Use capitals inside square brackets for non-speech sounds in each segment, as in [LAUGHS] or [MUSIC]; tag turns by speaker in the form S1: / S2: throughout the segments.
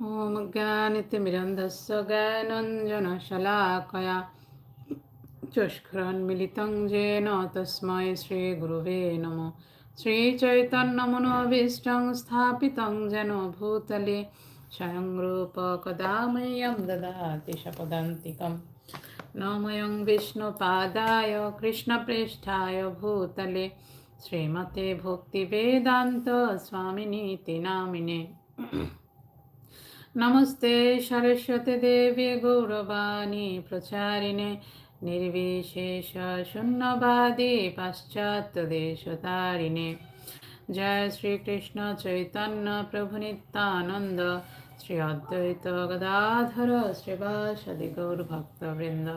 S1: ॐ ज्ञानितिमिरन्धस्य ज्ञानञ्जनशलाकया चष्करन्मिलितं येन तस्मै श्रीगुरुवे नमः श्रीचैतन्यमनोभीष्टं स्थापितं जेन भूतले स्वयं रूपकदा मह्यं ददाति शपदान्तिकं नमयं विष्णुपादाय कृष्णप्रेष्ठाय भूतले श्रीमते भक्तिवेदान्त स्वामिनीति नामिने नमस्ते सरस्वती देवी गौरवाणी प्रचारिणे निर्विशेष शून्यवादी पाश्चात्यदेशतारिणे जय श्री कृष्ण चैतन्य प्रभु नित्यानंद श्री अद्वैत गदाधर श्रीवासदि गौरभक्तवृंद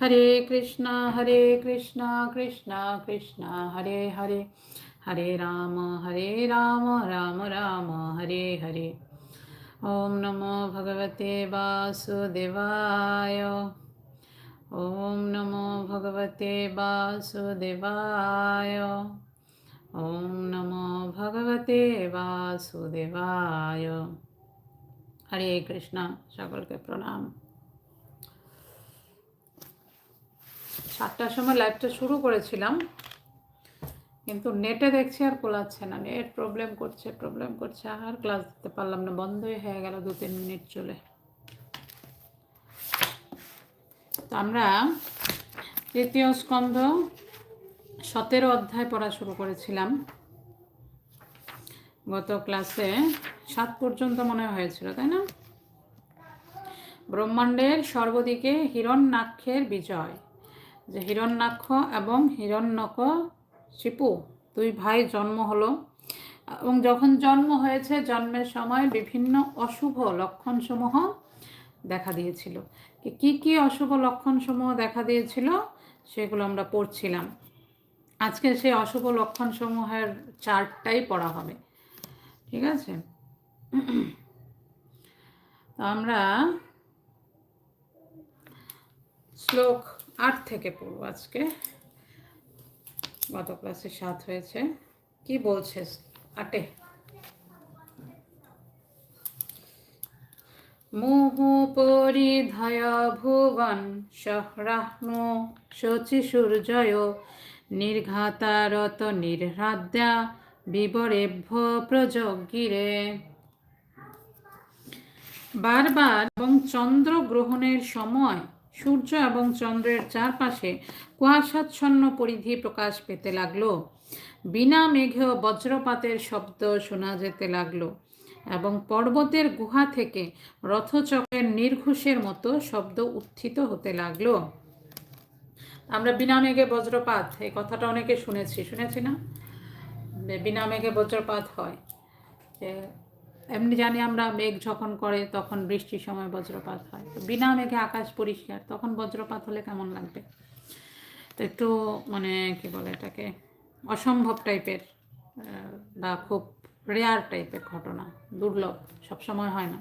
S1: हरे कृष्णा हरे कृष्णा कृष्णा कृष्णा हरे हरे हरे राम हरे राम राम राम हरे हरे ॐ नमो भगवते वासुदेवाय ॐ नमो भगवते वासुदेवाय ॐ नमो ভগবতে বাসুদেবায় হরে কৃষ্ণ সকলকে প্রণাম সাতটার সময় লাইভটা শুরু করেছিলাম কিন্তু নেটে দেখছি আর কোলাচ্ছে না। নেট প্রবলেম করছে প্রবলেম করছে। আর ক্লাস দিতে পারলাম না, বন্ধই হয়ে গেল দু তিন মিনিট চলে। তো আমরা তৃতীয় স্কন্ধ সতেরো অধ্যায় পড়া শুরু করেছিলাম। গত ক্লাসে সাত পর্যন্ত মনে হয়েছিল, তাই না? ব্রহ্মাণ্ডের সর্বদিকে হিরণ্যাক্ষের বিজয়, যে হিরণ্যাক্ষ এবং হিরণ্যক শিপু, দুই ভাই জন্ম হলো। এবং যখন জন্ম হয়েছে, জন্মের সময় বিভিন্ন অশুভ লক্ষণসমূহ দেখা দিয়েছিল। কি কি অশুভ লক্ষণসমূহ দেখা দিয়েছিল? সেগুলো আমরা পড়ছিলাম। আজকে সেই অশুভ লক্ষণসমূহের চারটাই পড়া হবে। ঠিক আছে? আমরা শ্লোক আট থেকে পড়ব আজকে। গত ক্লাসে সাত হয়েছে। কি বলছে আটে। মোহ পরিধয় ভুবন, সহ্রাহ্ন শচী সূর্যয় নির্ঘাতারত নির্হ্রাদ্যা বিবরেভ্য প্রযজ্ঞিরে। বারবার এবং চন্দ্র গ্রহণের সময় সূর্য এবং চন্দ্রের চারপাশে কুয়াশাচ্ছন্ন পরিধি প্রকাশ পেতে লাগল। বিনা মেঘেও বজ্রপাতের শব্দ শোনা যেতে লাগল এবং পর্বতের গুহা থেকে রথচক্রের নির্ঘুষের মতো শব্দ উত্থিত হতে লাগল। আমরা বিনা মেঘে বজ্রপাত, এই কথাটা অনেকে শুনেছি। শুনেছি না? বিনা মেঘে বজ্রপাত হয়। এমনি জানি আমরা মেঘ যখন করে, তখন বৃষ্টির সময় বজ্রপাত হয়। বিনা মেঘে আকাশ পরিষ্কার, তখন বজ্রপাত হলে কেমন লাগবে? তো একটু মানে কি বলে এটাকে, অসম্ভব টাইপের বা খুব রেয়ার টাইপের ঘটনা, দুর্লভ, সবসময় হয় না।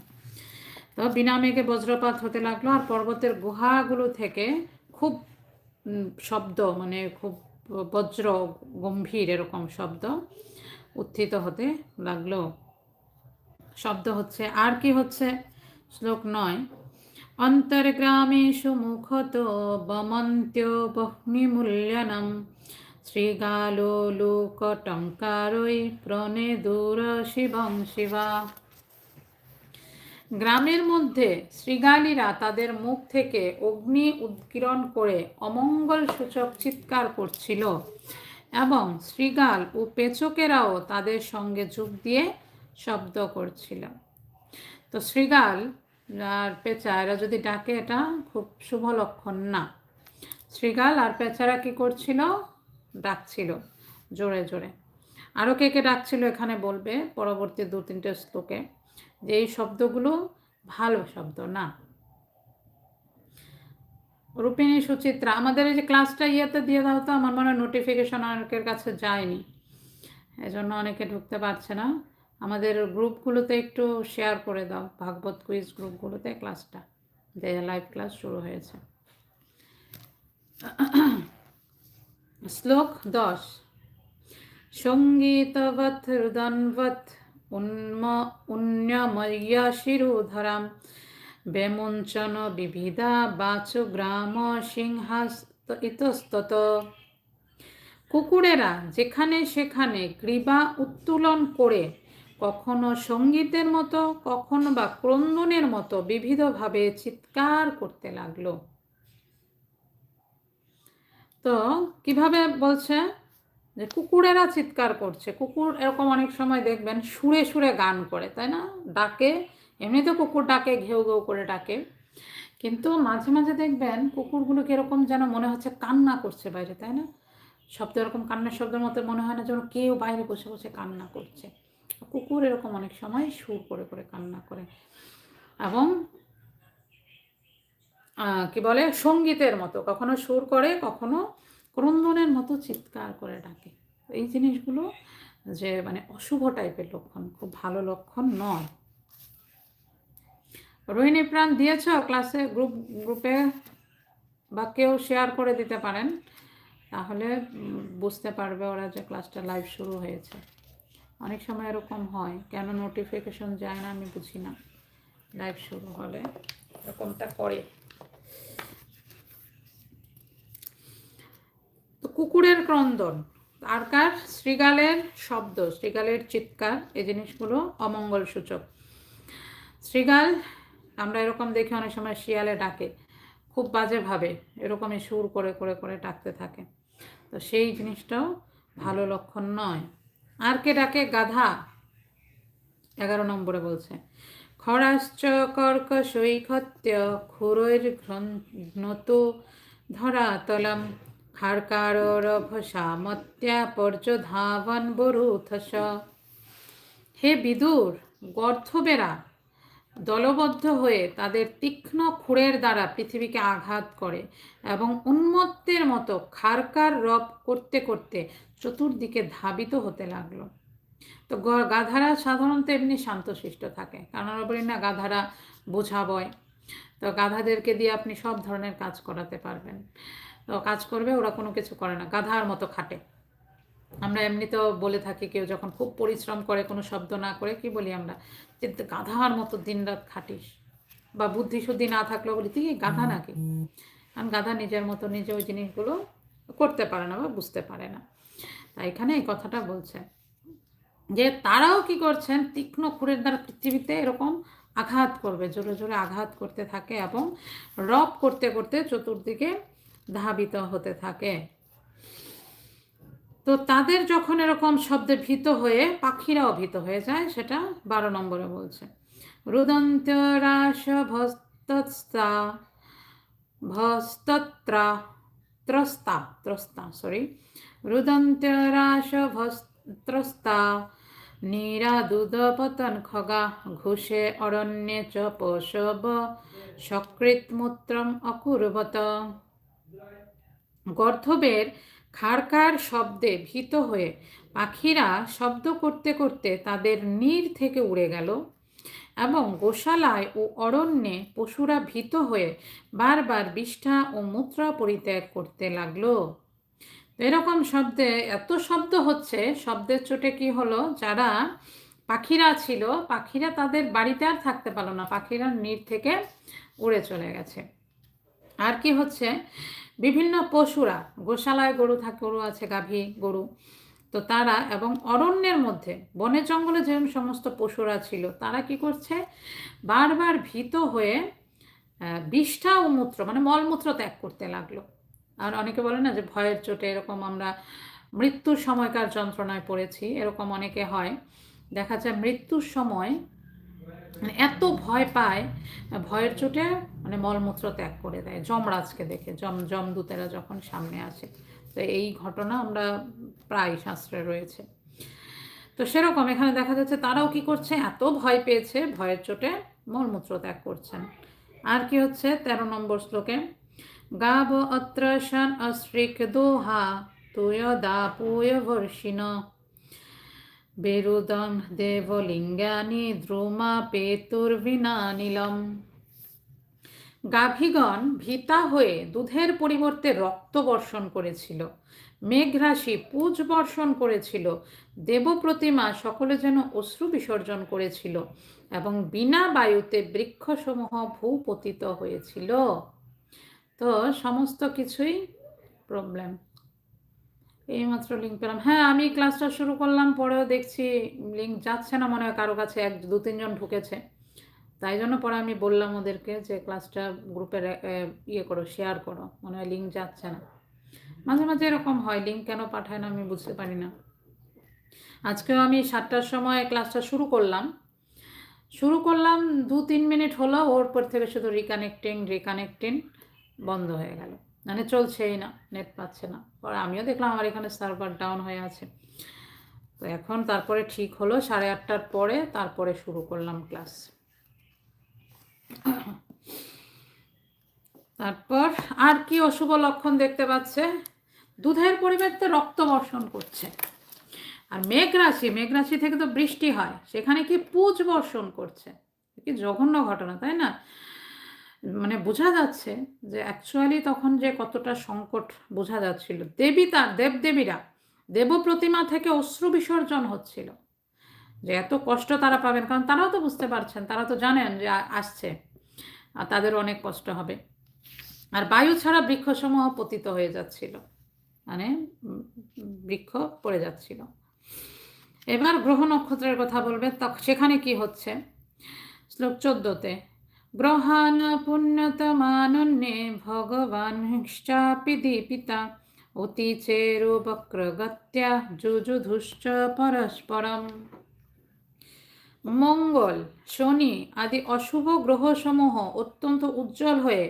S1: তো বিনা মেঘে বজ্রপাত হতে লাগল, আর পর্বতের গুহাগুলো থেকে খুব শব্দ মানে খুব বজ্র, গম্ভীর এরকম শব্দ উত্থিত হতে লাগল। শব্দ হচ্ছে। আর কি হচ্ছে? শ্লোক নয়। অন্তর্গ্রামেষু মুখত বমন্ত্য বহ্নিমূল্যনম। শ্রীগালো লোকটঙ্কারই প্রণে দূর শিবং শিবা। গ্রামের মধ্যে শ্রীগালীরা তাদের মুখ থেকে অগ্নি উদ্গীরণ করে অমঙ্গল সূচক চিৎকার করছিল এবং শ্রীগাল ও পেচকেরাও তাদের সঙ্গে যোগ দিয়ে শব্দ করছিল তো শ্রীগাল আর পেঁচা এরা যদি ডাকে এটা খুব শুভ লক্ষণ না। শ্রীগাল আর পেঁচারা কি করছিল? ডাকছিল জোরে জোরে। আরও কে কে ডাকছিল এখানে বলবে পরবর্তী দু তিনটে শ্লোকে। যে এই শব্দগুলো ভালো শব্দ না। রূপিণী সুচিত্রা, আমাদের এই যে ক্লাসটা ইয়েতে দিয়ে দাও তো, আমার মনে হয় নোটিফিকেশন অনেকের কাছে যায়নি। এজন্য অনেকে ঢুকতে পারছে না। আমাদের গ্রুপগুলোতে একটু শেয়ার করে দাও, ভাগবত কুইজ গ্রুপগুলোতে ক্লাসটা, যে লাইভ ক্লাস শুরু হয়েছে। শ্লোক দশ। সঙ্গীতবৎ রুদনবৎ উন্ম উন্নময়্যাশিরুধরাম বেমুঞ্চন বিবিধা, বাচ গ্রাম সিংহাস্ত ইতস্তত। কুকুরেরা যেখানে সেখানে গ্রীবা উত্তোলন করে কখনো সঙ্গীতের মতো, কখনো বা ক্রন্দনের মতো বিবিধভাবে চিৎকার করতে লাগল। তো কীভাবে বলছে? যে কুকুরেরা চিৎকার করছে। কুকুর এরকম অনেক সময় দেখবেন সুরে সুরে গান করে, তাই না? ডাকে, এমনিতে কুকুর ডাকে, ঘেউ ঘেউ করে ডাকে। কিন্তু মাঝে মাঝে দেখবেন কুকুরগুলো কীরকম যেন মনে হচ্ছে কান্না করছে বাইরে, তাই না? শব্দ এরকম কান্নার শব্দের মতো মনে হয় না যেন কেউ বাইরে বসে বসে কান্না করছে। কুকুর এরকম অনেক সময় সুর করে করে কান্না করে। এবং কি বলে, সঙ্গীতের মতো, কখনো সুর করে, কখনো ক্রন্দনের মতো চিৎকার করে ডাকে। এই জিনিসগুলো যে মানে অশুভ টাইপের লক্ষণ, খুব ভালো লক্ষণ নয়। রোহিণী প্রাণ দিয়েছ ক্লাসে, গ্রুপ, গ্রুপে বা কেউ শেয়ার করে দিতে পারেন, তাহলে বুঝতে পারবে ওরা যে ক্লাসটা লাইভ শুরু হয়েছে। অনেক সময় এরকম হয়, কেন নোটিফিকেশন যায় না আমি বুঝি না। লাইভ শুরু হলে এরকমটা করে। তো কুকুরের ক্রন্দন আর কার শ্রীগালের শব্দ শ্রীগালের চিৎকার, এই জিনিসগুলো অমঙ্গল সূচক শ্রীগাল আমরা এরকম দেখি অনেক সময় শিয়ালে ডাকে, খুব বাজেভাবে এরকমই সুর করে করে করে ডাকতে থাকে। তো সেই জিনিসটাও ভালো লক্ষণ নয়। আর কে ডাকে গাধা। এগারো নম্বরে বলছে, খরাশ্চ কর্ক সৈখত্য খুরৈর ঘ্নত ধরাতলম খারকারভসামত্যা পর্যধাবন বরুথস। হে বিদুর গর্ধবেরা দলবদ্ধ হয়ে তাদের তীক্ষ্ণ খুঁড়ের দ্বারা পৃথিবীকে আঘাত করে এবং উন্মত্তের মতো খারকার রব করতে করতে চতুর্দিকে ধাবিত হতে লাগল। তো গাধারা সাধারণত এমনি শান্তশিষ্ট থাকে। কারণ বলি, না, গাধারা বোঝা বয় তো গাধাদেরকে দিয়ে আপনি সব ধরনের কাজ করাতে পারবেন। তো কাজ করবে, ওরা কোনো কিছু করে না। গাধার মতো খাটে। আমরা এমনিতেও বলে থাকি কেউ যখন খুব পরিশ্রম করে কোনো শব্দ না করে কি বলি আমরা? যে গাধার মতো দিন রাত খাটিস বা বুদ্ধি শুদ্ধি না থাকলেও বলি তুই গাধা নাকি? কারণ গাধা নিজের মতো নিজে ওই জিনিসগুলো করতে পারে না বা বুঝতে পারে না। তাই এখানে এই কথাটা বলছে যে তারাও কি করছেন? তীক্ষ্ণ খুঁড়ের দ্বারা পৃথিবীতে এরকম আঘাত করবে জোরে জোরে আঘাত করতে থাকে এবং রব করতে করতে চতুর্দিকে ধাবিত হতে থাকে। তো তাদের যখন এরকম শব্দে ভীত হয়ে পাখিরাও ভীত হয়ে যায়, সেটা বারো নম্বরে বলছে। রুদন্ত রাস ভস্তত্রা, ত্রস্তা ত্রস্তা সরি রুদন্ত রাস ভস্ত্রস্তা নীরাদুদপতন খগা ঘুষে অরণ্যে চ পশব সকৃতমূত্রম অকুর্বত। গর্ধবের খাড়কার শব্দে ভীত হয়ে পাখিরা শব্দ করতে করতে তাদের নীর থেকে উড়ে গেল এবং গোশালায় ও অরণ্যে পশুরা ভীত হয়ে বারবার বিষ্ঠা ও মূত্রা পরিত্যাগ করতে লাগল। এরকম শব্দে এত শব্দ হচ্ছে, শব্দের চোটে কি হলো? যারা পাখিরা ছিল, পাখিরা তাদের বাড়িতে আর থাকতে পারল না, পাখিরা নীর থেকে উড়ে চলে গেছে। আর কি হচ্ছে? বিভিন্ন পশুরা, গোশালায় গরু থাকে, গরু আছে, গাভী, গরু। তো তারা এবং অরণ্যের মধ্যে, বনে জঙ্গলে যে সমস্ত পশুরা ছিল, তারা কি করছে? বারবার ভীত হয়ে বিষ্ঠা ও মূত্র মানে মলমূত্র ত্যাগ করতে লাগল। আর অনেকে বলে না যে ভয়ের চোটে এরকম আমরা মৃত্যুর সময়কার যন্ত্রণায় পড়েছি, এরকম অনেকে হয়। দেখা যায় মৃত্যুর সময় এত ভয় পায়, ভয়ের চোটে মানে মলমূত্র ত্যাগ করে দেয়, যমরাজকে দেখে, যম, যমদূতেরা যখন সামনে আসে। তো এই ঘটনা আমরা প্রায় শাস্ত্রে রয়েছে। তো সেরকম এখানে দেখা যাচ্ছে তারাও কি করছে? এত ভয় পেয়েছে, ভয়ের চোটে মলমূত্র ত্যাগ করছেন। আর কি হচ্ছে? তেরো নম্বর শ্লোকে, গাব অত্রশন অশ্রিক দোহা, তুয় দাপুয় বর্ষিণ বেরুদং দেবলিঙ্গানি দ্রুমা পেতুর্বিনানিলম গাভীগণ ভীতা হয়ে দুধের পরিবর্তে রক্ত বর্ষণ করেছিল। মেঘরাশি পুজ বর্ষণ করেছিল। দেব প্রতিমা সকলে যেন অশ্রু বিসর্জন করেছিল এবং বিনা বায়ুতে বৃক্ষসমূহ ভূপতিত হয়েছিল। তো সমস্ত কিছুই প্রবলেম এইমাত্র লিঙ্ক পেলাম। হ্যাঁ আমি ক্লাসটা শুরু করলাম, পরেও দেখছি লিঙ্ক যাচ্ছে না, মনে হয় কারও কাছে এক, দু, তিনজন ঢুকেছে। তাই জন্য পরে আমি বললাম ওদেরকে যে ক্লাসটা গ্রুপে ইয়ে করো শেয়ার করো। মনে হয় লিঙ্ক যাচ্ছে না। মাঝে মাঝে এরকম হয় লিঙ্ক কেন পাঠায় না আমি বুঝতে পারি না। আজকেও আমি সাতটার সময় ক্লাসটা শুরু করলাম। শুরু করলাম, দু, তিন মিনিট হলো, ওর পর থেকে শুধু রিকানেক্টিং রিকানেক্টিং বন্ধ হয়ে গেল। মানে চলছেই না নেট পাচ্ছে না। পরে আমিও দেখলাম আমার এখানে সার্ভার ডাউন হয়ে আছে। তো এখন তারপরে ঠিক হলো, সাড়ে আটটার পরে তারপরে শুরু করলাম ক্লাস তারপর আর কি অশুভ লক্ষণ দেখতে পাচ্ছে? দুধের পরিবর্তে রক্ত বর্ষণ করছে। আর মেঘ রাশি মেঘ রাশি থেকে তো বৃষ্টি হয়, সেখানে কি পুজ বর্ষণ করছে? কি জঘন্য ঘটনা, তাই না? মানে বোঝা যাচ্ছে যে অ্যাকচুয়ালি তখন যে কতটা সংকট বোঝা যাচ্ছিল। দেবী তার, দেবদেবীরা, দেব প্রতিমা থেকে অশ্রু বিসর্জন হচ্ছিল। যে এত কষ্ট তারা পাবেন, কারণ তারাও তো বুঝতে পারছেন, তারা তো জানেন যে আসছে, আর তাদের অনেক কষ্ট হবে। আর বায়ু ছাড়া বৃক্ষসমূহ পতিত হয়ে যাচ্ছিল। মানে বৃক্ষ পড়ে যাচ্ছিল। এবার গ্রহ নক্ষত্রের কথা বলবে সেখানে কি হচ্ছে? শ্লোক চোদ্দতে গ্রহান পুণ্যতমানন্যে ভগবান চাপি দীপিতা, অতি চেরু বক্রগত্যা যুযুধুশ্চ পরস্পরম। মঙ্গল, শনি আদি অশুভ গ্রহসমূহ অত্যন্ত উজ্জ্বল হয়ে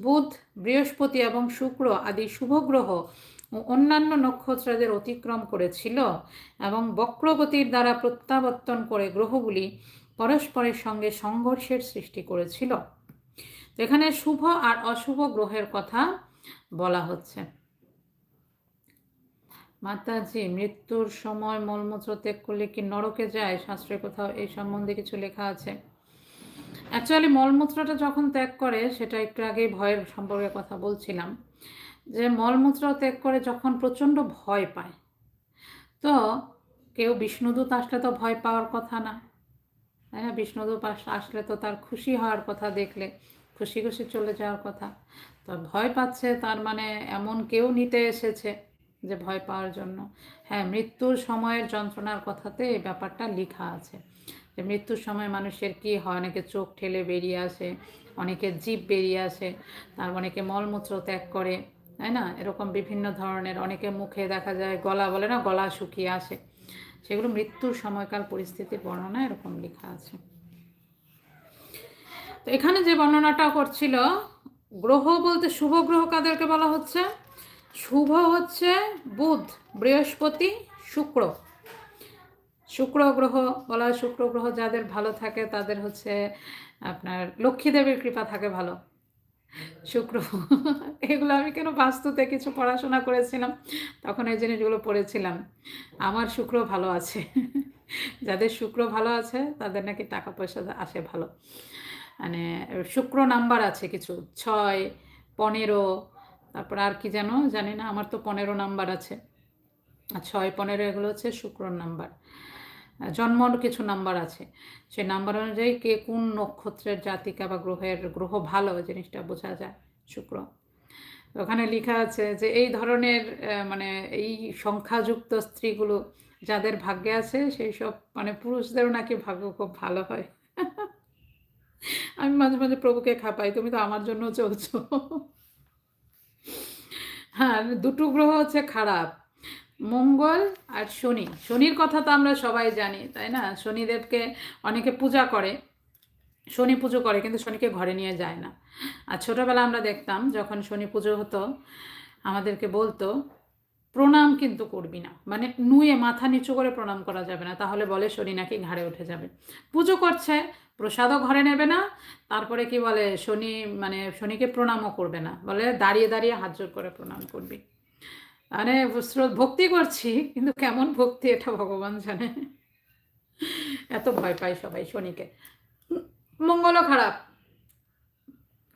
S1: বুধ, বৃহস্পতি এবং শুক্র আদি শুভ গ্রহ অন্যান্য নক্ষত্রদের অতিক্রম করেছিল এবং বক্রগতির দ্বারা প্রত্যাবর্তন করে গ্রহগুলি পরস্পরের সঙ্গে সংঘর্ষের সৃষ্টি করেছিল। এখানে শুভ আর অশুভ গ্রহের কথা বলা হচ্ছে। মাতাজি, মৃত্যুর সময় মলমূত্র ত্যাগ করলে কি নরকে যায়? শাস্ত্রে কোথাও এই সম্বন্ধে কিছু লেখা আছে? অ্যাকচুয়ালি মলমূত্রটা যখন ত্যাগ করে, সেটা একটু আগেই ভয়ের সম্পর্কে কথা বলছিলাম, যে মলমূত্র ত্যাগ করে যখন প্রচণ্ড ভয় পায়, তো কেউ বিষ্ণুদূত আসলে তো ভয় পাওয়ার কথা না। তাই না বিষ্ণুদূত আসলে তো তার খুশি হওয়ার কথা দেখলে, খুশি খুশি চলে যাওয়ার কথা। তো ভয় পাচ্ছে, তার মানে এমন কেউ নিতে এসেছে যে ভয় পাওয়ার জন্য। হ্যাঁ মৃত্যুর সময়ের যন্ত্রণার কথাতে এই ব্যাপারটা লেখা আছে যে মৃত্যুর সময় মানুষের কি হয়? অনেকে চোখ ঠেলে বেরিয়ে আসে, অনেকে জীব বেরিয়ে আসে, তার অনেকে মলমূত্র ত্যাগ করে, তাই না? এরকম বিভিন্ন ধরনের অনেকে মুখে দেখা যায় গলা বলে না, গলা শুকিয়ে আসে। সেগুলো মৃত্যুর সময়কাল পরিস্থিতির বর্ণনা এরকম লেখা আছে। তো এখানে যে বর্ণনাটা করছিল, গ্রহ বলতে শুভ গ্রহ কাদেরকে বলা হচ্ছে? শুভ হচ্ছে বুধ, বৃহস্পতি, শুক্র। শুক্র গ্রহ বলা হয় শুক্র গ্রহ যাদের ভালো থাকে, তাদের হচ্ছে আপনার লক্ষ্মী দেবীর কৃপা থাকে ভালো। শুক্র এগুলো আমি কেন বাস্তুতে কিছু পড়াশোনা করেছিলাম? তখন এই জিনিসগুলো পড়েছিলাম। আমার শুক্র ভালো আছে। যাদের শুক্র ভালো আছে, তাদের নাকি টাকা পয়সা আসে ভালো। মানে শুক্র নাম্বার আছে কিছু। ছয়, পনেরো, তারপর আর কি যেন, জানি না, আমার তো পনেরো নাম্বার আছে। আর ছয়, পনেরো এগুলো হচ্ছে শুক্রর নাম্বার। জন্মর কিছু নাম্বার আছে। সেই নাম্বার অনুযায়ী কে কোন নক্ষত্রের জাতিকা বা গ্রহের গ্রহ ভালো জিনিসটা বোঝা যায়। শুক্র। ওখানে লেখা আছে যে এই ধরনের মানে এই সংখ্যাযুক্ত স্ত্রীগুলো যাদের ভাগ্যে আছে, সেই সব মানে পুরুষদেরও নাকি ভাগ্য খুব ভালো হয়। আমি মাঝে মাঝে প্রভুকে খাপাই, তুমি তো আমার জন্য চলছো। হ্যাঁ দুটো গ্রহ হচ্ছে খারাপ। মঙ্গল আর শনি। শনির কথা তো আমরা সবাই জানি, তাই না? শনিদেবকে অনেকে পূজা করে, শনি পুজো করে, কিন্তু শনিকে ঘরে নিয়ে যায় না। আর ছোটোবেলা আমরা দেখতাম, যখন শনি পুজো হতো, আমাদেরকে বলতো, প্রণাম কিন্তু করবি না। মানে নুয়ে মাথা নিচু করে প্রণাম করা যাবে না, তাহলে বলে শনি নাকি ঘাড়ে উঠে যাবে। পুজো করছে, প্রসাদও ঘরে নেবে না, তারপরে কি বলে, শনি মানে শনিকে প্রণামও করবে না। বলে দাঁড়িয়ে দাঁড়িয়ে হাত জোর করে প্রণাম করবি। মানে ভক্তি করছি, কিন্তু কেমন ভক্তি এটা ভগবান জানে। এত ভয় পায় সবাই শনিকে। মঙ্গলও খারাপ।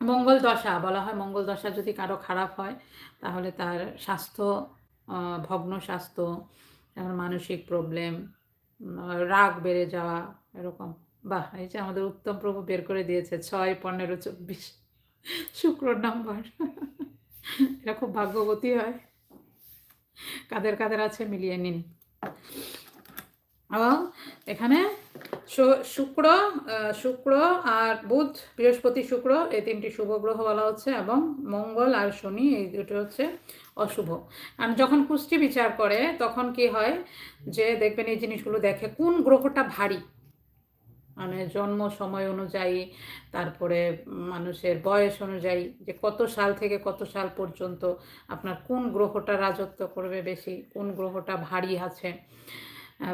S1: মঙ্গল দশা, বলা হয় মঙ্গল দশা যদি কারও খারাপ হয়, তাহলে তার স্বাস্থ্য ভগ্ন স্বাস্থ্য যেমন মানসিক প্রবলেম রাগ বেড়ে যাওয়া, এরকম। বাহ, এই যে আমাদের উত্তম প্রভু বের করে দিয়েছে, ছয়, পনেরো, চব্বিশ, শুক্র নম্বর। এটা খুব ভাগ্যবতী হয়। কাদের কাদের আছে মিলিয়ে নিন। এবং এখানে শুক্র শুক্র আর বুধ, বৃহস্পতি, শুক্র, এই তিনটি শুভ গ্রহ বলা হচ্ছে এবং মঙ্গল আর শনি, এই দুটো হচ্ছে অশুভ। আর যখন কুষ্টি বিচার করে, তখন কি হয় যে দেখবেন এই জিনিসগুলো দেখে কোন গ্রহটা ভারী। মানে জন্ম সময় অনুযায়ী, তারপরে মানুষের বয়স অনুযায়ী, যে কত সাল থেকে কত সাল পর্যন্ত আপনার কোন গ্রহটা রাজত্ব করবে বেশি, কোন গ্রহটা ভারী আছে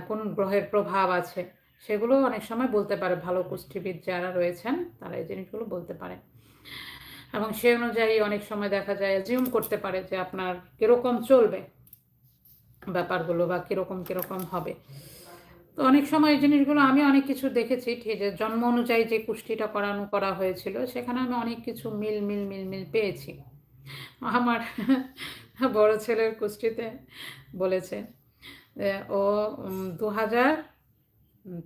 S1: কোন গ্রহের প্রভাব আছে, সেগুলো অনেক সময় বলতে পারে ভালো কুষ্ঠিবিদ যারা রয়েছেন, তারা এই জিনিসগুলো বলতে পারে। এবং সে অনুযায়ী অনেক সময় দেখা যায় জিউম করতে পারে যে আপনার কীরকম চলবে ব্যাপারগুলো বা কীরকম কীরকম হবে। তো অনেক সময় এই জিনিসগুলো আমি অনেক কিছু দেখেছি, ঠিক জন্ম অনুযায়ী যে কুষ্টিটা করানো করা হয়েছিল, সেখানে আমি অনেক কিছু মিল মিল মিল মিল পেয়েছি। আমার [LAUGHS] বড় ছেলের কুষ্টিতে বলেছে ও দু হাজার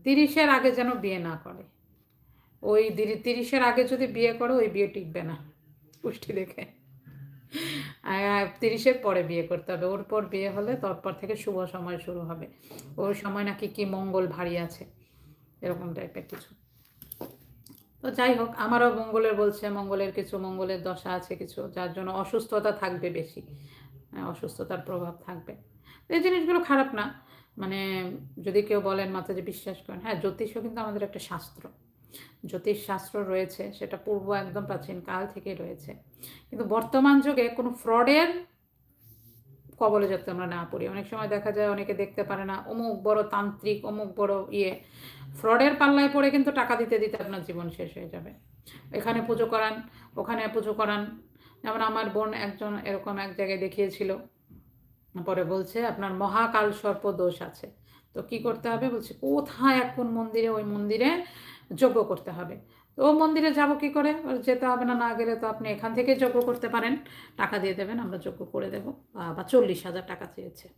S1: তিরিশের আগে যেন বিয়ে না করে। ওই তিরিশের আগে যদি বিয়ে করে, ওই বিয়ে টিকবে না পুষ্টি দেখে। তিরিশের পরে বিয়ে করতে হবে। ওর পর বিয়ে হলে তারপর থেকে শুভ সময় শুরু হবে। ওর সময় নাকি কি মঙ্গল ভারী আছে, এরকম টাইপের কিছু। তো যাই হোক, আমারও মঙ্গলের বলছে, মঙ্গলের কিছু, মঙ্গলের দশা আছে কিছু, যার জন্য অসুস্থতা থাকবে বেশি অসুস্থতার প্রভাব থাকবে। এই জিনিসগুলো খারাপ না মানে যদি কেউ বলেন মাথা যে বিশ্বাস করেন হ্যাঁ জ্যোতিষও কিন্তু আমাদের একটা শাস্ত্র। জ্যোতিষ শাস্ত্র রয়েছে, সেটা পূর্ব একদম প্রাচীন কাল থেকে রয়েছে। কিন্তু বর্তমান যুগে কোনো ফ্রডের কবলে যাতে আমরা না পড়ি। অনেক সময় দেখা যায় অনেকে দেখতে পারে না, অমুক বড় তান্ত্রিক, অমুক বড় ইয়ে। ফ্রডের পাল্লায় পড়ে কিন্তু টাকা দিতে দিতে আপনার জীবন শেষ হয়ে যাবে। এখানে পুজো করান, ওখানে পুজো করান। যেমন আমার বোন একজন এরকম এক জায়গায় দেখিয়েছিল। পরে বলছে, আপনার মহাকাল সর্প দোষ আছে। তো কি করতে হবে? বলছে, কোথায়, এক কোন মন্দিরে? ওই মন্দিরে যজ্ঞ করতে হবে। তো মন্দিরে যাব কি করে? যেতে হবে না না গেলে তো আপনি এখান থেকে যজ্ঞ করতে পারেন। টাকা দিয়ে দেবেন, আমরা যজ্ঞ করে দেবো। বা চল্লিশ হাজার টাকা চেয়েছে।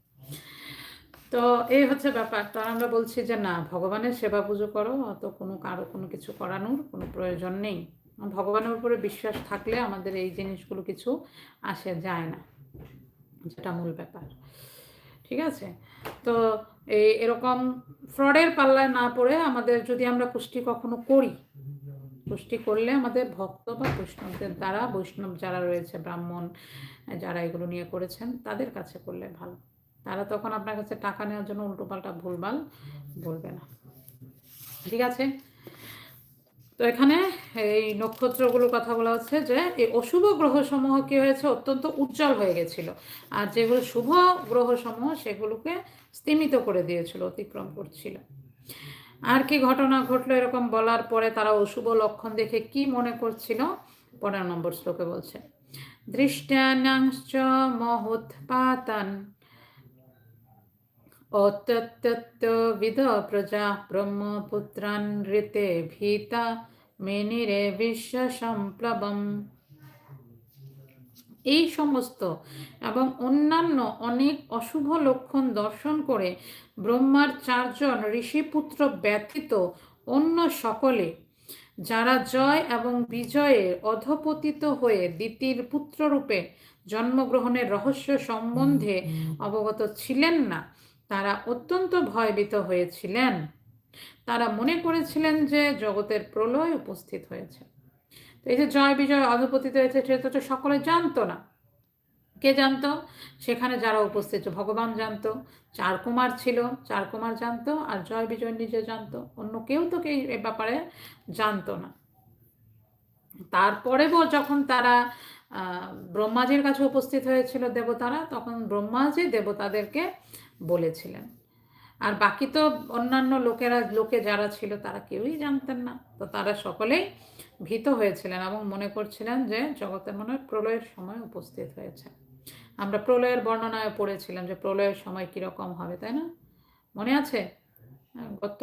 S1: তো এই হচ্ছে ব্যাপার। তো আমরা বলছি যে, না, ভগবানের সেবা পুজো করো, অত কোনো কারও কোনো কিছু করানোর কোনো প্রয়োজন নেই। ভগবানের উপরে বিশ্বাস থাকলে আমাদের এই জিনিসগুলো কিছু আসে, যায় না। যেটা মূল ব্যাপার। ঠিক আছে? তো এই এরকম ফ্রডের পাল্লায় না পড়ে আমাদের যদি আমরা কুষ্টি কখনো করি, কুষ্টি করলে আমাদের ভক্ত বা বৈষ্ণবদের দ্বারা, বৈষ্ণব যারা রয়েছে, ব্রাহ্মণ যারা এগুলো নিয়ে করেছেন, তাদের কাছে করলে ভালো। তারা তখন আপনার কাছে টাকা নেওয়ার জন্য উল্টোপাল্টা ভুলভাল বলবে না। ঠিক আছে? তো এখানে এই নক্ষত্রগুলোর কথা বলা হচ্ছে যে এই অশুভ গ্রহসমূহ কি হয়েছে? অত্যন্ত উজ্জ্বল হয়ে গেছিল। আর যেগুলো শুভ গ্রহসমূহ সেগুলোকে স্তিমিত করে দিয়েছিল, অতিক্রম করছিল। আর কি ঘটনা ঘটলো এরকম বলার পরে তারা অশুভ লক্ষণ দেখে কি মনে করছিল? পনেরো নম্বর শ্লোকে বলছে দৃষ্টানাংশ্চ মহোৎপাতান অত্যত্তবিদ প্রজা ব্রহ্মপুত্রান ঋতে ভীতা মেনিরে বিশ্ব সম্প্লবম এই সমস্ত এবং অন্যান্য অনেক অশুভ লক্ষণ দর্শন করে ব্রহ্মার চারজন ঋষিপুত্র ব্যতীত অন্য সকলে, যারা জয় এবং বিজয়ের অধপতিত হয়ে দ্বিতীয় পুত্ররূপে জন্মগ্রহণের রহস্য সম্বন্ধে অবগত ছিলেন না তারা অত্যন্ত ভয়ভীত হয়েছিলেন। তারা মনে করেছিলেন যে জগতের প্রলয় উপস্থিত হয়েছে। তো এই যে জয়, বিজয়, অধপতিত হয়েছে সেটা তো সকলে জানতো না। কে জানতো? সেখানে যারা উপস্থিত ভগবান জানতো, চার কুমার ছিল, চার কুমার জানতো আর জয়, বিজয় নিজে জানতো। অন্য কেউ তো কে এ ব্যাপারে জানতো না। তারপরেও যখন তারা ব্রহ্মাজির কাছে উপস্থিত হয়েছিল দেবতারা, তখন ব্রহ্মাজি দেবতাদেরকে বলেছিলেন। আর বাকি তো অন্যান্য লোকেরা, লোকে যারা ছিল তারা কেউই জানতেন না। তো তারা সকলেই ভীত হয়েছিলেন এবং মনে করছিলেন যে জগতের মনে হয় প্রলয়ের সময় উপস্থিত হয়েছে। আমরা প্রলয়ের বর্ণনায় পড়েছিলাম যে প্রলয়ের সময় কীরকম হবে, তাই না? মনে আছে? গত,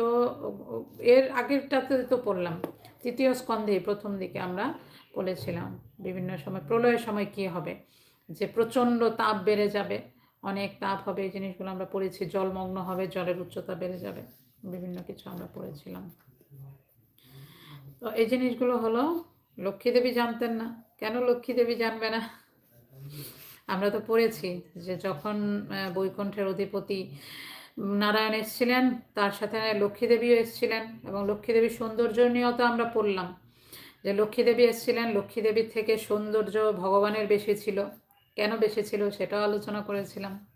S1: এর আগেরটাতে তো পড়লাম। তৃতীয় স্কন্ধে প্রথম দিকে আমরা বলেছিলাম বিভিন্ন সময় প্রলয়ের সময় কি হবে, যে প্রচণ্ড তাপ বেড়ে যাবে। অনেক তাপ হবে, এই জিনিসগুলো আমরা পড়েছি। জলমগ্ন হবে, জলের উচ্চতা বেড়ে যাবে। বিভিন্ন কিছু আমরা পড়েছিলাম। তো এই জিনিসগুলো হলো, লক্ষ্মী দেবী জানতেন না। কেন লক্ষ্মী দেবী জানবে না? আমরা তো পড়েছি যে যখন বৈকুণ্ঠের অধিপতি নারায়ণ এসেছিলেন, তার সাথে লক্ষ্মী দেবীও এসেছিলেন এবং লক্ষ্মী দেবীর সৌন্দর্য নিয়েও তো আমরা পড়লাম। যে লক্ষ্মী দেবী এসেছিলেন, লক্ষ্মী দেবীর থেকে সৌন্দর্য ভগবানের বেশি ছিল। কেন বেশি ছিল সেটাও আলোচনা করেছিলাম।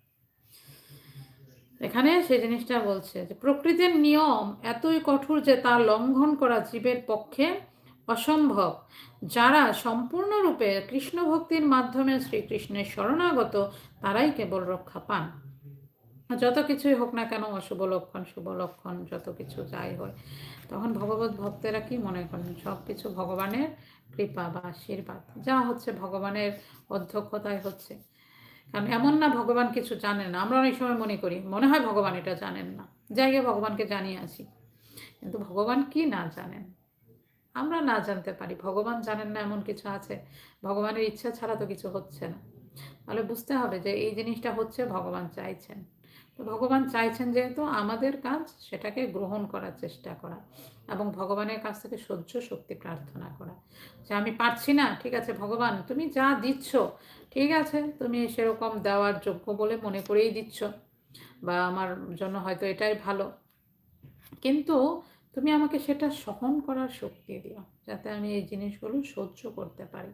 S1: এখানে সেই জিনিসটা বলছে যে, প্রকৃতির নিয়ম এতই কঠোর যে তা লঙ্ঘন করা জীবের পক্ষে অসম্ভব। যারা সম্পূর্ণরূপে কৃষ্ণ ভক্তির মাধ্যমে শ্রীকৃষ্ণের শরণাগত, তারাই কেবল রক্ষা পান। যত কিছুই হোক না কেন, অশুভ লক্ষণ, শুভ লক্ষণ, যত কিছু যাই হয় তখন ভগবত ভক্তেরা কি মনে করেন? সব কিছু ভগবানের কৃপা বা আশীর্বাদ, যা হচ্ছে ভগবানের অধ্যক্ষতায় হচ্ছে। কারণ এমন না ভগবান কিছু জানেন না। আমরা অনেক সময় মনে করি, মনে হয় ভগবান এটা জানেন না। জায়গায় ভগবানকে জানিয়ে আসি। কিন্তু ভগবান কি না জানেন? আমরা না জানতে পারি। ভগবান জানেন না এমন কিছু আছে? ভগবানের ইচ্ছা ছাড়া তো কিছু হচ্ছে না। তাহলে বুঝতে হবে যে এই জিনিসটা হচ্ছে ভগবান চাইছেন। তো ভগবান চাইছেন যেহেতু আমাদের কাজ সেটাকে গ্রহণ করার চেষ্টা করা এবং ভগবানের কাছ থেকে সহ্য শক্তি প্রার্থনা করা যে আমি পারছি না, ঠিক আছে ভগবান তুমি যা দিচ্ছ, ঠিক আছে তুমি সেরকম দেওয়ার যোগ্য বলে মনে করেই দিচ্ছ বা আমার জন্য হয়তো এটাই ভালো। কিন্তু তুমি আমাকে সেটা সহন করার শক্তি দিও যাতে আমি এই জিনিসগুলো সহ্য করতে পারি।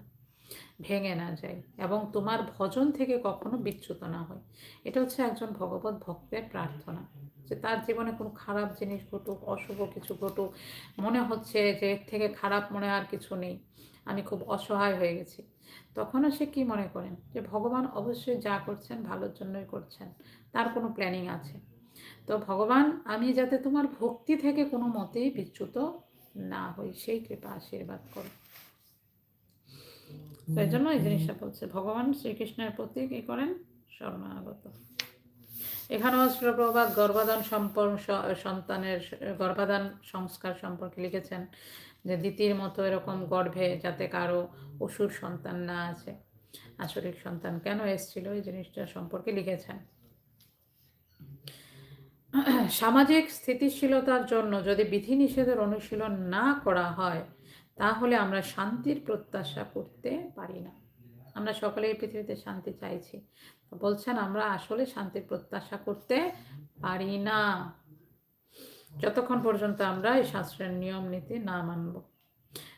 S1: ভেঙে না যায় এবং তোমার ভজন থেকে কখনো বিচ্যুত না হয়। এটা হচ্ছে একজন ভগবত ভক্তের প্রার্থনা। যে তার জীবনে কোনো খারাপ জিনিস ঘটুক, অশুভ কিছু ঘটুক, মনে হচ্ছে যে এর থেকে খারাপ মনে আর কিছু নেই, আমি খুব অসহায় হয়ে গেছি। তখনও সে কি মনে করেন যে ভগবান অবশ্যই যা করছেন ভালোর জন্যই করছেন, তার কোনো প্ল্যানিং আছে। তো ভগবান, আমি যাতে তোমার ভক্তি থেকে কোনো মতেই বিচ্যুত না হই, সেই কৃপা আশীর্বাদ করো। তো এই জন্য এই জিনিসটা বলছে ভগবান শ্রীকৃষ্ণের প্রতি কি করেন? শরণাগত। এখানেও শিলপ্রভাত গর্ভাধান সম্পর্ক সন্তানের গর্ভাধান সংস্কার সম্পর্কে লিখেছেন যে দ্বিতীয় মতো এরকম গর্ভে যাতে কারও অসুর সন্তান না আছে আসরিক সন্তান কেন এসেছিল? এই জিনিসটা সম্পর্কে লিখেছেন। সামাজিক স্থিতিশীলতার জন্য যদি বিধিনিষেধের অনুশীলন না করা হয় তাহলে আমরা শান্তির প্রত্যাশা করতে পারি না। আমরা সকলে এই পৃথিবীতে শান্তি চাইছি। বলছেন, আমরা আসলে শান্তির প্রত্যাশা করতে পারি না। যতক্ষণ পর্যন্ত আমরা এই শাস্ত্রের নিয়ম নীতি না মানব।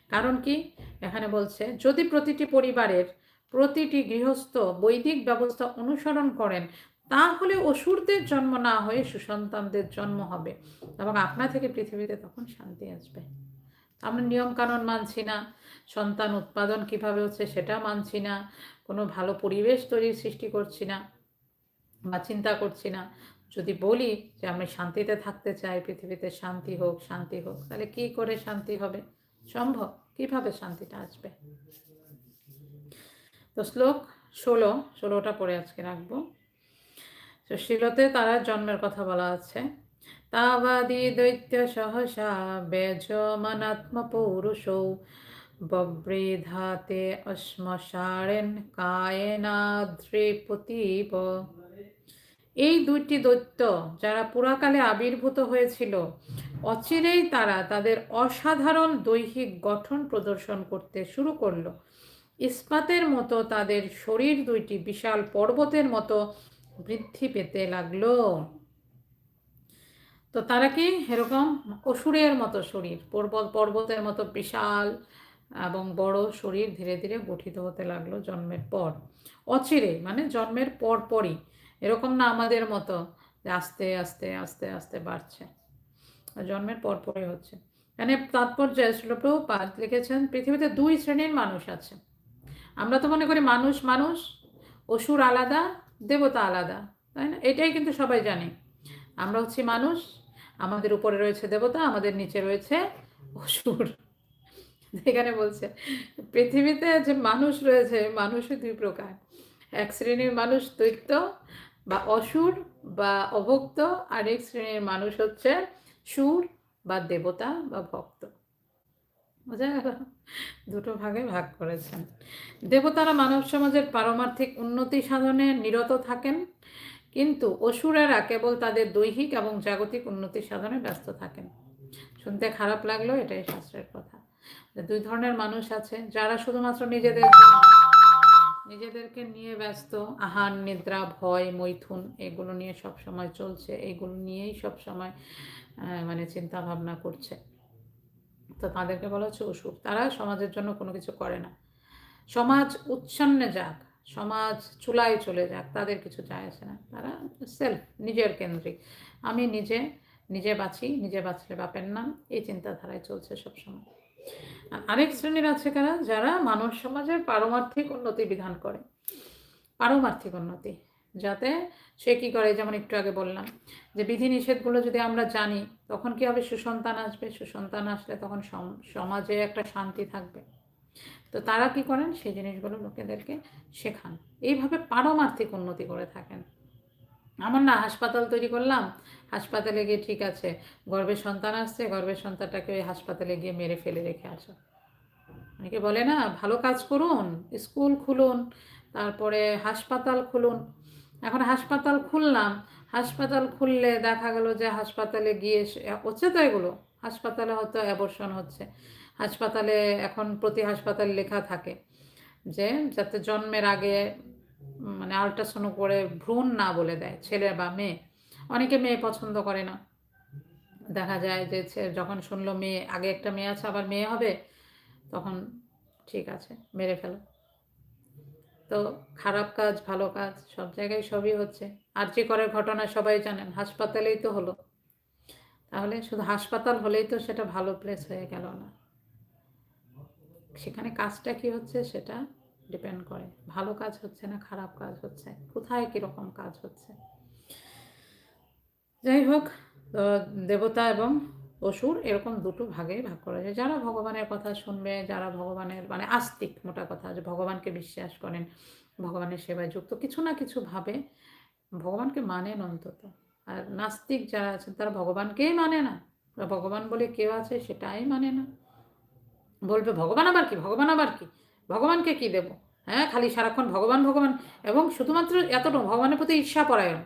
S1: কারণ কি? এখানে বলছে, যদি প্রতিটি পরিবারের প্রতিটি গৃহস্থ বৈদিক ব্যবস্থা অনুসরণ করেন, তাহলে অসুরদের জন্ম না হয়ে সুসন্তানদের জন্ম হবে এবং আপনা থেকে পৃথিবীতে তখন শান্তি আসবে। আমরা নিয়ম কানুন মানছি না। সন্তান উৎপাদন কীভাবে হচ্ছে সেটা মানছি না। কোনো ভালো পরিবেশ তৈরির সৃষ্টি করছি না বা চিন্তা করছি না। যদি বলি যে আমি শান্তিতে থাকতে চাই, পৃথিবীতে শান্তি হোক শান্তি হোক, তাহলে কি করে শান্তি হবে? সম্ভব? কীভাবে শান্তিটা আসবে? তো শ্লোক ষোলো, ষোলোটা পরে আজকে রাখব। তো শিলতে তারা জন্মের কথা বলা আছে। সহসা বেজমনাত্মপৌরুষৌ ববৃধাতে অশ্মশারেন কায়েনাদ্রিপতিব এই দুইটি দৈত্য যারা পুরাকালে আবির্ভূত হয়েছিল, অচিরেই তারা তাদের অসাধারণ দৈহিক গঠন প্রদর্শন করতে শুরু করল। ইস্পাতের মতো তাদের শরীর দুইটি বিশাল পর্বতের মতো বৃদ্ধি পেতে লাগল। তো তারা কি এরকম অসুরের মতো শরীর, পর্বত, পর্বতের মতো বিশাল এবং বড় শরীর ধীরে ধীরে গঠিত হতে লাগল জন্মের পর। অচিরে মানে জন্মের পর পরই। এরকম না আমাদের মতো যে আস্তে আস্তে আস্তে আস্তে বাড়ছে। জন্মের পর পরই হচ্ছে। মানে তাৎপর্য শিলপ্রভুপাত লিখেছেন, পৃথিবীতে দুই শ্রেণির মানুষ আছে। আমরা তো মনে করি মানুষ মানুষ, অসুর আলাদা, দেবতা আলাদা, তাই না? এটাই কিন্তু সবাই জানে। আমরা হচ্ছি মানুষ আমাদের উপরে রয়েছে দেবতা, আমাদের নিচে রয়েছে অসুর। এখানে বলছে, পৃথিবীতে যে মানুষ রয়েছে, মানুষই দুই প্রকার। এক শ্রেণির মানুষ দৈত্য বা অসুর বা অভক্ত, আরেক শ্রেণির মানুষ হচ্ছে সুর বা দেবতা বা ভক্ত। বোঝা গেল? দুটো ভাগে ভাগ করেছেন। দেবতারা মানব সমাজের পারমার্থিক উন্নতি সাধনে নিরত থাকেন। কিন্তু অসুরেরা কেবল তাদের দৈহিক এবং জাগতিক উন্নতি সাধনে ব্যস্ত থাকেন। শুনতে খারাপ লাগল, এটাই শাস্ত্রের কথা। দুই ধরনের মানুষ আছে, যারা শুধুমাত্র নিজেদের নিজেদেরকে নিয়ে ব্যস্ত আহার নিদ্রা, ভয়, মৈথুন, এগুলো নিয়ে সব সময় চলছে, এগুলো নিয়েই সব সময় মানে চিন্তা ভাবনা করছে। তো তাদেরকে বলা হচ্ছে অসুর। তারা সমাজের জন্য কোনো কিছু করে না। সমাজ উচ্ছন্নে যাক সমাজ চুলায় চলে যাক, তাদের কিছু যায় আসে না। তারা সেলফ নিজের কেন্দ্রিক। আমি নিজে নিজে বাঁচি, নিজে বাঁচলে বাপের নাম, এই চিন্তাধারায় চলছে সবসময়। আর আরেক শ্রেণির আছে কারা? যারা মানব সমাজের পারমার্থিক উন্নতি বিধান করে। পারমার্থিক উন্নতি। যাতে সে কি করে? যেমন একটু আগে বললাম যে বিধি নিষেধগুলো যদি আমরা জানি, তখন কি হবে? সুসন্তান আসবে। সুসন্তান আসলে তখন সম- সমাজে একটা শান্তি থাকবে। তো তারা কি করেন? সেই জিনিসগুলো লোকেদেরকে শেখান। এইভাবে পারমার্থিক উন্নতি করে থাকেন। আমার না হাসপাতাল তৈরি করলাম, হাসপাতালে গিয়ে ঠিক আছে, গর্ভের সন্তান আসছে, গর্ভের সন্তানটাকে ওই হাসপাতালে গিয়ে মেরে ফেলে রেখে আসো। অনেকে বলে না, ভালো কাজ করুন, স্কুল খুলুন, তারপরে হাসপাতাল খুলুন। এখন হাসপাতাল খুললাম, হাসপাতাল খুললে দেখা গেল যে হাসপাতালে গিয়ে হচ্ছে তো এগুলো, হাসপাতালে হয়তো অ্যাবর্শন হচ্ছে। হাসপাতালে, এখন প্রতি হাসপাতালে লেখা থাকে যে যাতে জন্মের আগে মানে আল্ট্রাসাউন্ড করে ভ্রূণ না বলে দেয়, ছেলে বা মেয়ে। অনেকে মেয়ে পছন্দ করে না। দেখা যায় যে যখন শুনলো মেয়ে, আগে একটা মেয়ে আছে, আবার মেয়ে হবে, তখন ঠিক আছে, মেরে ফেলো। তো খারাপ কাজ, ভালো কাজ, সব জায়গায় সবই হচ্ছে। আর যে করার ঘটনা সবাই জানেন, হাসপাতালেই তো হলো। তাহলে শুধু হাসপাতাল হলেই তো সেটা ভালো প্লেস হয়ে গেল না। সেখানে কাজটা কি হচ্ছে সেটা ডিপেন্ড করে। ভালো কাজ হচ্ছে না খারাপ কাজ হচ্ছে? কোথায় কীরকম কাজ হচ্ছে? যাই হোক দেবতা এবং অসুর এরকম দুটো ভাগে ভাগ করা যায়। যারা ভগবানের কথা শুনবে, যারা ভগবানের মানে আস্তিক, মোটা কথা, যে ভগবানকে বিশ্বাস করেন, ভগবানের সেবায় যুক্ত, কিছু না কিছু ভাবে ভগবানকে মানেন অন্তত। আর নাস্তিক যারা আছেন, তারা ভগবানকেই মানে না। ভগবান বলে কেউ আছে সেটাই মানে না। বলবে ভগবান আবার কি? ভগবান আবার কি? ভগবানকে কি দেব? হ্যাঁ খালি সারাক্ষণ ভগবান ভগবান এবং শুধুমাত্র এতটুকু ভগবানের প্রতি ঈর্ষা পরায়ণ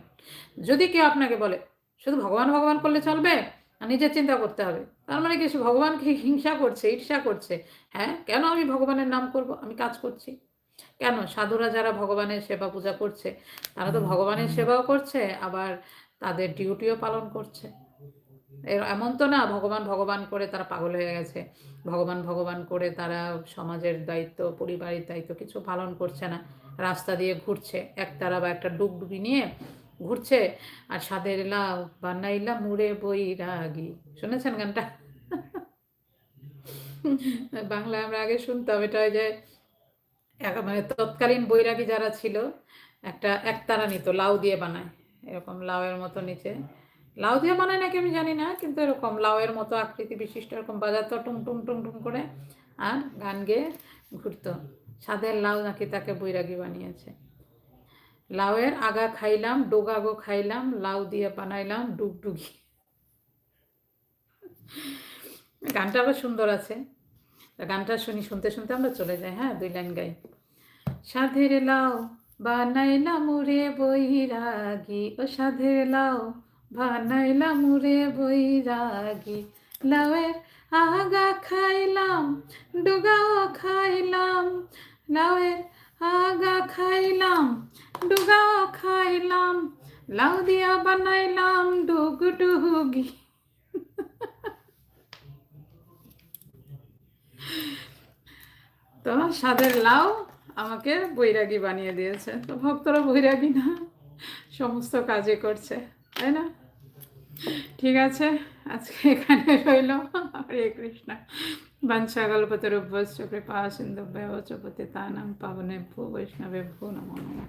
S1: যদি কেউ আপনাকে বলে শুধু ভগবান ভগবান করলে চলবে? আর নিজের চিন্তা করতে হবে? তার মানে কি ভগবানকে হিংসা করছে ঈর্ষা করছে। হ্যাঁ কেন আমি ভগবানের নাম করব? আমি কাজ করছি। কেন? সাধুরা যারা ভগবানের সেবা পূজা করছে তারা তো ভগবানের সেবাও করছে আবার তাদের ডিউটিও পালন করছে। এমন তো না, ভগবান ভগবান করে তারা পাগল হয়ে গেছে। ভগবান ভগবান করে তারা সমাজের দায়িত্ব, পরিবারের দায়িত্ব কিছু পালন করছে না। রাস্তা দিয়ে ঘুরছে একতারা বা একটা ডুবডুবি নিয়ে ঘুরছে। আর সাদের লাউ বানাইলা মুড়ে বই রাগি শুনেছেন গানটা? বাংলায় আমরা আগে শুনতাম, এটা ওই যে মানে তৎকালীন বৈরাগী যারা ছিল, একটা একতারা নিত, লাউ দিয়ে বানায়। এরকম লাউয়ের মতো নিচে। লাউ দিয়ে বানায় নাকি আমি জানি না, কিন্তু এরকম লাউয়ের মতো আকৃতি বিশিষ্ট এরকম বাজাতো টুম টুম টুম টুম করে আর গান গেয়ে ঘুরতো। সাদের লাউ নাকি তাকে বৈরাগী বানিয়েছে। লাউয়ের আগা খাইলাম ডোগাগো খাইলাম, লাউ দিয়ে বানাইলাম ডুগডুগি গানটা আবার সুন্দর আছে। গানটা শুনি, শুনতে শুনতে আমরা চলে যাই হ্যাঁ দুই লাইন গাই। সাধের লাউ বানাইলাম রে বৈরাগী, ও সাধের লাউ বানাইলাম রে বৈরাগী। লাউয়ের আগা খাইলাম, ডুগাও খাইলাম, লাউয়ের আগা খাইলাম, ডুগাও খাইলাম, লাউ দিয়া বানাইলাম ডুগডুগি। তো সাদের লাউ আমাকে বৈরাগী বানিয়ে দিয়েছে। তো ভক্তরা বৈরাগী না, সমস্ত কাজে করছে, তাই না? ঠিক আছে? আজকে [LAUGHS] এখানে রইল হরে কৃষ্ণ। বাঞ্ছাগল্পতরুভ্যশ্চ কৃপা সিন্ধুভ্যেব চ পতিতানাং পাবনেভ্যো বৈষ্ণবে নমো নমঃ।